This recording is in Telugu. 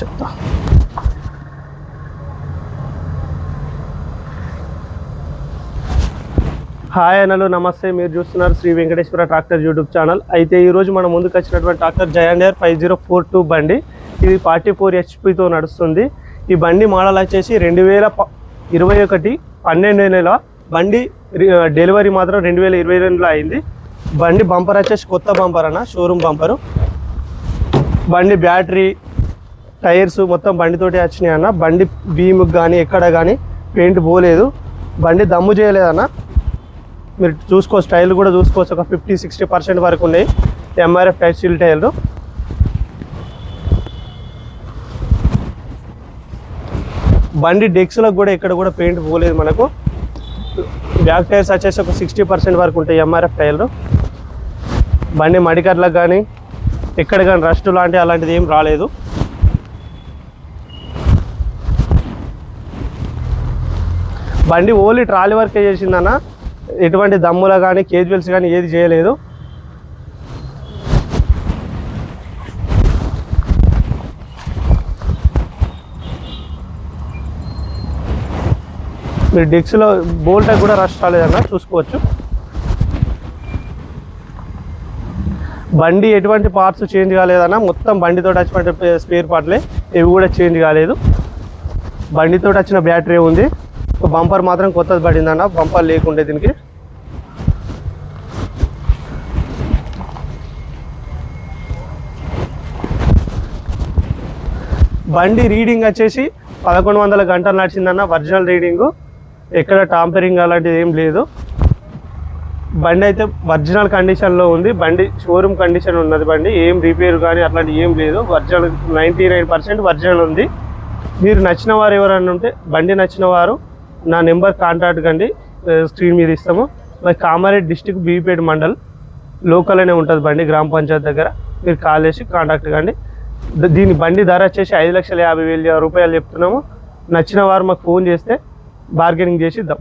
చెప్తా హాయ్ అనలు నమస్తే. మీరు చూస్తున్నారు Sri Venkateswara tractor YouTube channel. అయితే ఈరోజు మన ముందుకు వచ్చినటువంటి ట్రాక్టర్ జయాండియర్ ఫైవ్ జీరో ఫోర్ టూ బండి. ఇది ఫార్టీ ఫోర్ హెచ్పితో నడుస్తుంది. ఈ బండి మోడల్ వచ్చేసి రెండు వేల ఇరవై ఒకటి పన్నెండు నెల. బండి డెలివరీ మాత్రం రెండు వేల ఇరవై రెండులో అయింది. బండి బంపర్ వచ్చేసి కొత్త బంపర్ అన్న షోరూమ్ బంపరు బండి బ్యాటరీ టైర్స్ మొత్తం బండితోటి వచ్చినాయి అన్న. బండి బీమ్కి కానీ ఎక్కడ కానీ పెయింట్ పోలేదు. బండి దమ్ము చేయలేదన్న. మీరు చూసుకోవచ్చు టైర్లు కూడా చూసుకోవచ్చు. ఒక ఫిఫ్టీ సిక్స్టీ పర్సెంట్ వరకు ఉన్నాయి. ఎంఆర్ఎఫ్ టైర్ స్టీల్ టైర్లు. బండి డెక్స్లకు కూడా ఇక్కడ కూడా పెయింట్ పోలేదు మనకు. బ్యాక్ టైర్స్ వచ్చేసి ఒక సిక్స్టీ పర్సెంట్ వరకు ఉంటాయి ఎంఆర్ఎఫ్ టైర్లు. బండి మడికట్లకు కానీ ఎక్కడ కానీ రస్ట్ లాంటి అలాంటిది ఏం రాలేదు. బండి ఓన్లీ ట్రాలీ వర్కే చేసిందన్న. ఎటువంటి దమ్ముల కానీ కేజువల్స్ కానీ ఏది చేయలేదు. మీరు డిక్స్లో బోల్ట్ కూడా రష్ రాలేదన్న చూసుకోవచ్చు. బండి ఎటువంటి పార్ట్స్ చేంజ్ కాలేదన్న మొత్తం బండితో వచ్చినటువంటి స్పేర్ పార్ట్లే ఇవి కూడా చేంజ్ కాలేదు. బండితో వచ్చిన బ్యాటరీ ఉంది బంపర్ మాత్రం కొత్తది పడిందన్న. బంపర్ లేకుండే దీనికి. బండి రీడింగ్ వచ్చేసి పదకొండు వందల గంటలు నడిచిందన్న ఒరిజినల్ రీడింగు. ఎక్కడ టాంపరింగ్ అలాంటిది ఏం లేదు. బండి అయితే ఒరిజినల్ కండిషన్లో ఉంది. బండి షోరూమ్ కండిషన్ ఉన్నది బండి. ఏం రిపేర్ కానీ అట్లాంటివి ఏం లేదు. Original ninety nine percent original ఉంది. మీరు నచ్చిన వారు ఎవరైనా ఉంటే బండి నచ్చిన వారు నా నెంబర్ కాంటాక్ట్ కండి స్క్రీన్ మీద ఇస్తాము. మరి కామారెడ్డి డిస్టిక్ బీపేట మండల్ లోకల్ అనే ఉంటుంది బండి గ్రామ పంచాయత్ దగ్గర. మీరు కాల్ చేసి కాంటాక్ట్ కండి. దీని బండి ధర వచ్చేసి ఐదు లక్షల యాభై వేల రూపాయలు చెప్తున్నాము. నచ్చిన వారు మాకు ఫోన్ చేస్తే బార్గెనింగ్ చేసి ఇద్దాం.